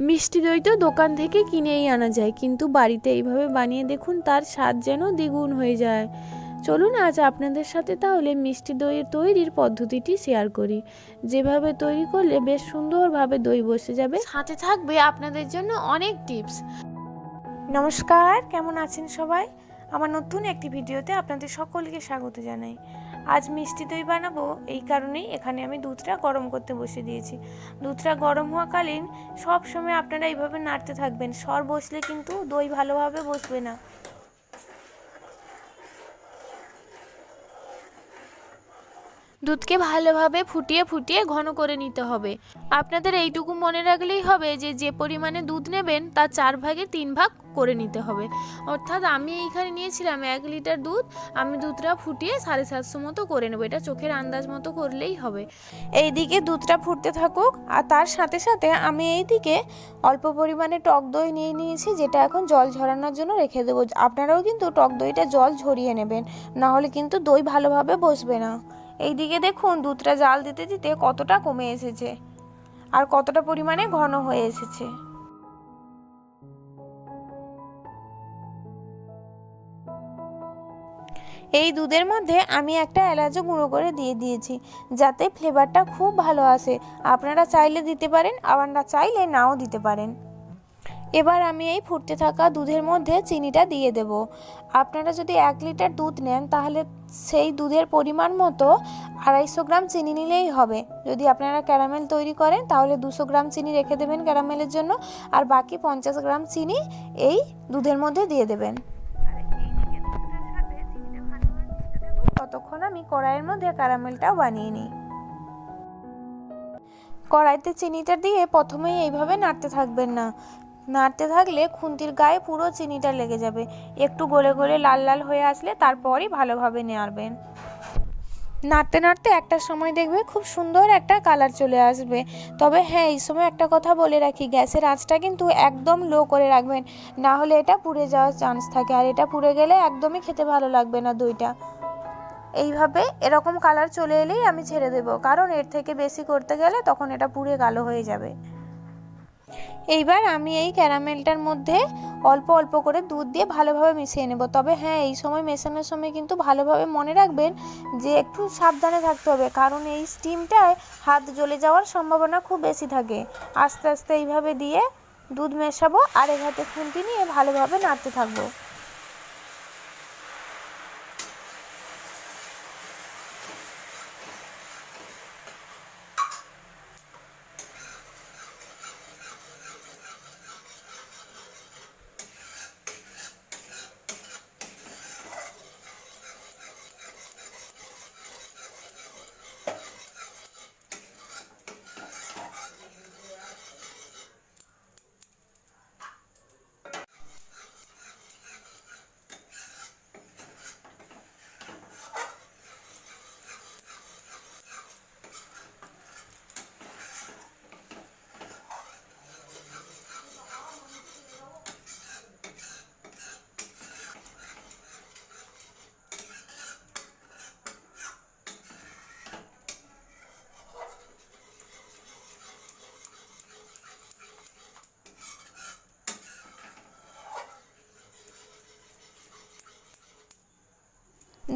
মিষ্টি দই তো দোকান থেকে কিনেই আনা যায় কিন্তু বাড়িতে এইভাবে বানিয়ে দেখুন তার স্বাদ যেন দ্বিগুণ হয়ে যায়। চলুন আজ আপনাদের সাথে তাহলে মিষ্টি দইয়ের তৈরির পদ্ধতিটি শেয়ার করি। যেভাবে তৈরি করলে বেশ সুন্দরভাবে দই বসে যাবে। সাথে থাকবে আপনাদের জন্য অনেক টিপস। নমস্কার কেমন আছেন সবাই? আমার নতুন একটি ভিডিওতে আপনাদের সকলকে স্বাগত জানাই। আজ মিষ্টি দই বানাবো, এই কারণেই এখানে আমি দুধটা গরম করতে বসে দিয়েছি। দুধটা গরম হওয়াকালীন সব সময় আপনারা এইভাবে নাড়তে থাকবেন, সর বসলে কিন্তু দই ভালোভাবে বসবে না। দুধকে ভালোভাবে ফুটিয়ে ফুটিয়ে ঘন করে নিতে হবে। আপনাদের এইটুকু মনে রাখলেই হবে যে যে পরিমাণে দুধ নেবেন, তার চার ভাগে তিন ভাগ করে নিতে হবে। অর্থাৎ আমি এইখানে নিয়েছিলাম এক লিটার দুধ, আমি দুধটা ফুটিয়ে সাড়ে সাতশো মতো করে নেব। এটা চোখের আন্দাজ মতো করলেই হবে। এইদিকে দুধটা ফুটতে থাকুক আর তার সাথে সাথে আমি এইদিকে অল্প পরিমাণে টক দই নিয়ে নিয়েছি, যেটা এখন জল ঝরানোর জন্য রেখে দেবো। আপনারাও কিন্তু টক দইটা জল ঝরিয়ে নেবেন, না হলে কিন্তু দই ভালোভাবে বসবে না। এইদিকে দেখুন দুধটা জাল দিতে দিতে কতটা কমে এসেছে, আর কতটা পরিমাণে ঘন হয়ে এসেছে। এই দুধের মধ্যে আমি একটা এলাচও গুঁড়ো করে দিয়ে দিয়েছি, যাতে ফ্লেভারটা খুব ভালো আসে। আপনারা চাইলে দিতে পারেন না চাইলে নাও দিতে পারেন। এবার আমি এই ফুটতে থাকা দুধের মধ্যে চিনিটা দিয়ে দেব। আপনারা যদি এক লিটার দুধ নেন, তাহলে সেই দুধের পরিমাণ মতো আড়াইশো গ্রাম চিনি নিলেই হবে। যদি আপনারা ক্যারামেল তৈরি করেন, তাহলে দুশো গ্রাম চিনি রেখে দেবেন ক্যারামেলের জন্য, আর বাকি পঞ্চাশ গ্রাম চিনি এই দুধের মধ্যে দিয়ে দেবেন। ততক্ষণ আমি কড়াইয়ের মধ্যে ক্যারামেলটাও বানিয়ে নিই। কড়াইতে চিনিটা দিয়ে প্রথমেই এইভাবে নাড়তে থাকবেন না। নাড়তে থাকলে খুন্তির গায়ে পুরো চিনিটা লেগে যাবে। একটু গলে গলে লাল লাল হয়ে আসলে তারপরই ভালোভাবে নাড়বেন। নাড়তে নাড়তে একটা সময় দেখবে খুব সুন্দর একটা কালার চলে আসবে। তবে হ্যাঁ এই সময় একটা কথা বলে রাখি, গ্যাসের আঁচটা কিন্তু একদম লো করে রাখবেন। না হলে এটা পুড়ে যাওয়ার চান্স থাকে। আর এটা পুড়ে গেলে একদমই খেতে ভালো লাগবে না দইটা। এইভাবে এরকম কালার চলে এলেই আমি ছেড়ে দেব। কারণ এর থেকে বেশি করতে গেলে তখন এটা পুড়ে কালো হয়ে যাবে। এইবার আমি এই ক্যারামেলটার মধ্যে অল্প অল্প করে দুধ দিয়ে ভালোভাবে মিশিয়ে নেব। তবে হ্যাঁ এই সময় মেশানোর সময় কিন্তু ভালোভাবে মনে রাখবেন যে একটু সাবধানে থাকতে হবে। কারণ এই স্টিমটায় হাত জ্বলে যাওয়ার সম্ভাবনা খুব বেশি থাকে। আস্তে আস্তে এইভাবে দিয়ে দুধ মেশাবো আর হাতে খুন্তি নিয়ে ভালোভাবে নাড়তে থাকব।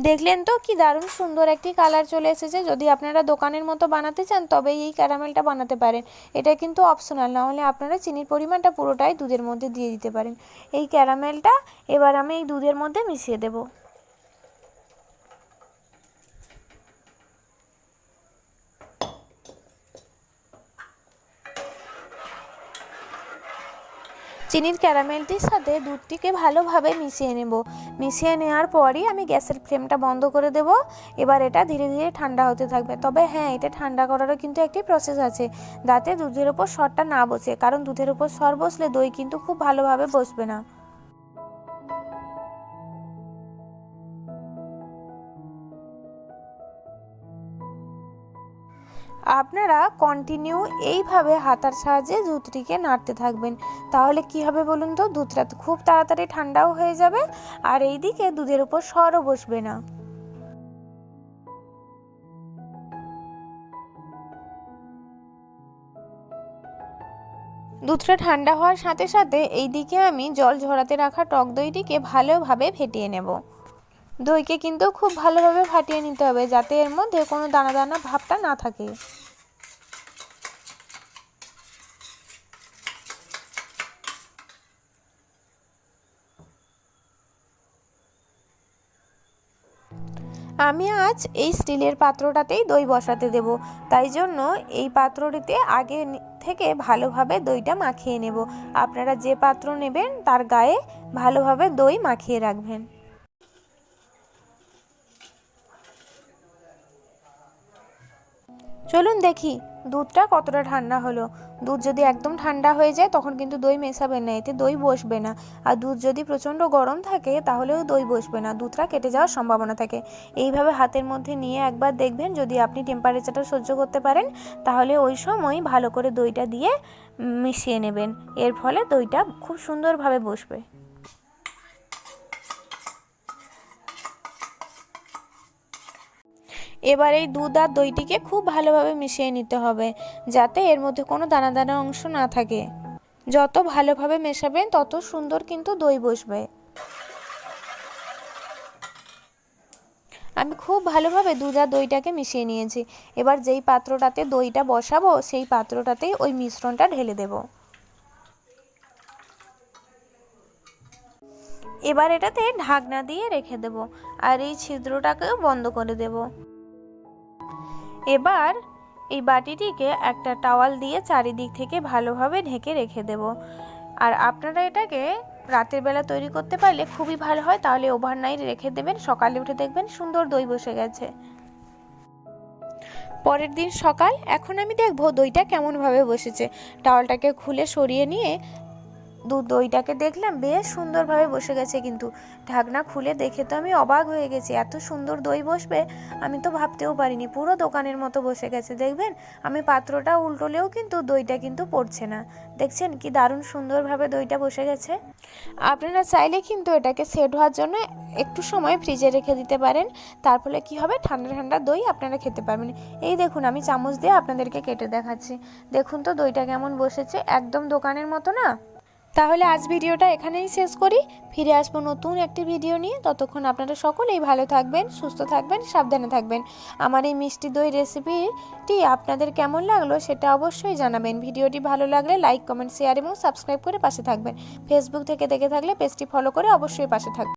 দেখলেন তো কি দারুণ সুন্দর একটি কালার চলে এসেছে। যদি আপনারা দোকানের মতো বানাতে চান তবে এই ক্যারামেলটা বানাতে পারেন। এটা কিন্তু অপশনাল না হলে আপনারা চিনির পরিমাণটা পুরোটাই দুধের মধ্যে দিয়ে দিতে পারেন। এই ক্যারামেলটা এবার আমি এই দুধের মধ্যে মিশিয়ে দেবো। চিনির ক্যারামেলটির সাথে দুধটিকে ভালোভাবে মিশিয়ে নেব। মিশিয়ে নেওয়ার পরই আমি গ্যাসের ফ্লেমটা বন্ধ করে দেব। এবার এটা ধীরে ধীরে ঠান্ডা হতে থাকবে। তবে হ্যাঁ এটা ঠান্ডা করারও কিন্তু একটি প্রসেস আছে। দাঁতে দুধের ওপর সরটা না বসে, কারণ দুধের উপর সর বসলে দই কিন্তু খুব ভালোভাবে বসবে না। আপনারা কন্টিনিউ এইভাবে হাতার সাহায্যে দুধটিকে নাড়তে থাকবেন। তাহলে কি হবে বলুন তো? দুধটা খুব তাড়াতাড়ি ঠান্ডাও হয়ে যাবে আর এই দিকে দুধের উপর সরও বসবে না। দুধটা ঠান্ডা হওয়ার সাথে সাথে এই দিকে আমি জল ঝরাতে রাখা টক দইটিকে ভালোভাবে ফেটিয়ে নেব। দইকে কিন্তু খুব ভালোভাবে ফাটিয়ে নিতে হবে যাতে এর মধ্যে কোনো দানা দানা ভাবটা না থাকে। আমি আজ এই স্টিলের পাত্রটাতেই দই বসাতে দেব, তাই জন্য এই পাত্রটিতে আগে থেকে ভালোভাবে দইটা মাখিয়ে নেব। আপনারা যে পাত্র নেবেন তার গায়ে ভালোভাবে দই মাখিয়ে রাখবেন। চলুন দেখি, দুধটা কতটা ঠান্ডা হলো। দুধ যদি একদম ঠান্ডা হয়ে যায়, তখন কিন্তু দই মেশাবেন না, এতে দই বসবে না। আর দুধ যদি প্রচণ্ড গরম থাকে, তাহলেও দই বসবে না, দুধটা কেটে যাওয়ার সম্ভাবনা থাকে। এইভাবে হাতের মধ্যে নিয়ে একবার দেখবেন, যদি আপনি টেম্পারেচারটা সহ্য করতে পারেন, তাহলে ওই সময় ভালো করে দইটা দিয়ে মিশিয়ে নেবেন। এর ফলে দইটা খুব সুন্দরভাবে বসবে। এবার এই দুধ আর দইটিকে খুব ভালোভাবে মিশিয়ে নিতে হবে, যাতে এর মধ্যে কোনো দানা দানা অংশ না থাকে। যত ভালোভাবে মেশাবেন তত সুন্দর কিন্তু দই বসবে। আমি খুব ভালোভাবে দুধ আর দইটাকে মিশিয়ে নিয়েছি। এবার যেই পাত্রটাতে দইটা বসাবো, সেই পাত্রটাতেই ওই মিশ্রণটা ঢেলে দেব। এবার এটাতে ঢাকনা দিয়ে রেখে দেব, আর এই ছিদ্রটাকেও বন্ধ করে দেব। এবার এই বাটিটিকে একটা টাওয়াল দিয়ে চারিদিক থেকে ভালোভাবে ঢেকে রেখে দেব। আর আপনারা এটাকে রাতের বেলা তৈরি করতে পারলে খুবই ভালো হয়, তাহলে ওভারনাইট রেখে দেবেন, সকালে উঠে দেখবেন সুন্দর দই বসে গেছে। পরের দিন সকাল, এখন আমি দেখব দইটা কেমনভাবে বসেছে। টাওয়ালটাকে খুলে সরিয়ে নিয়ে দু দইটাকে দেখলাম, বেশ সুন্দরভাবে বসে গেছে কিন্তু। ঢাকনা খুলে দেখে তো আমি অবাক হয়ে গেছি, এত সুন্দর দই বসবে? আমি তো ভাবতেও পারিনি, পুরো দোকানের মতো বসে গেছে, দেখবেন? আমি পাত্রটা উল্টোলেও কিন্তু দইটা কিন্তু পড়ছে না। দেখছেন কি দারুণ সুন্দরভাবে দইটা বসে গেছে। আপনারা চাইলে কিন্তু এটাকে সেট হওয়ার জন্য একটু সময় ফ্রিজে রেখে দিতে পারেন। তার ফলে কী হবে? ঠান্ডা ঠান্ডা দই আপনারা খেতে পারবেন। এই দেখুন, আমি চামচ দিয়ে আপনাদেরকে কেটে দেখাচ্ছি। দেখুন তো দইটা কেমন বসেছে, একদম দোকানের মতো না? তাহলে আজ ভিডিওটা এখানেই শেষ করি। ফিরে আসব নতুন একটি ভিডিও নিয়ে। ততক্ষণ আপনারা সকলেই ভালো থাকবেন, সুস্থ থাকবেন, সাবধানে থাকবেন। আমার এই মিষ্টি দই রেসিপিটি আপনাদের কেমন লাগল সেটা অবশ্যই জানাবেন। ভিডিওটি ভালো লাগলে লাইক কমেন্ট শেয়ার এবং সাবস্ক্রাইব করে পাশে থাকবেন। ফেসবুক থেকে দেখে থাকলে পেজটি ফলো করে অবশ্যই পাশে থাকবেন।